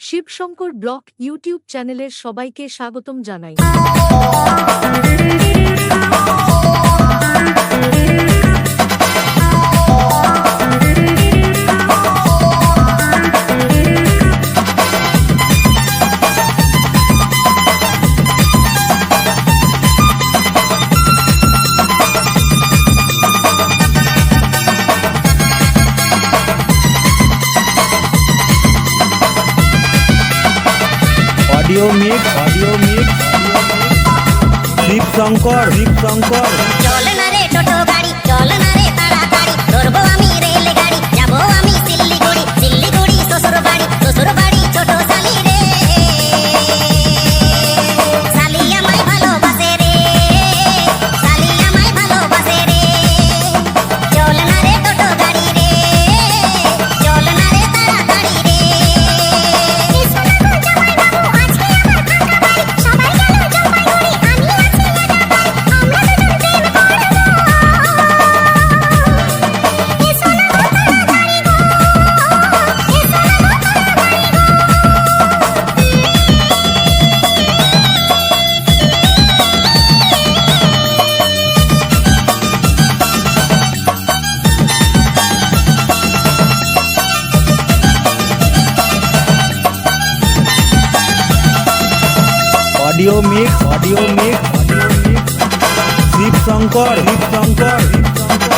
Shibshankar block YouTube চ্যানেলের সবাইকে স্বাগতম জানাই। Audio mix audio mix Shiv Shankar Shiv Shankar চলে না রে টোটো গাড়ি। Audio mix audio mix audio mix. Shiv Shankar Shiv Shankar Shiv Shankar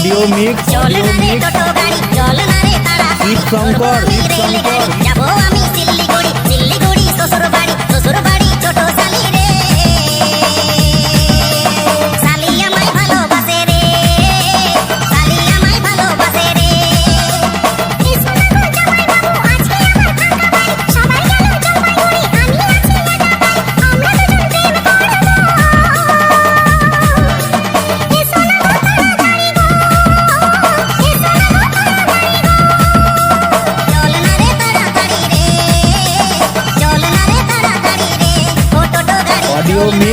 audio mix audio mix Shiv Shankar Shiv Shankar dormir.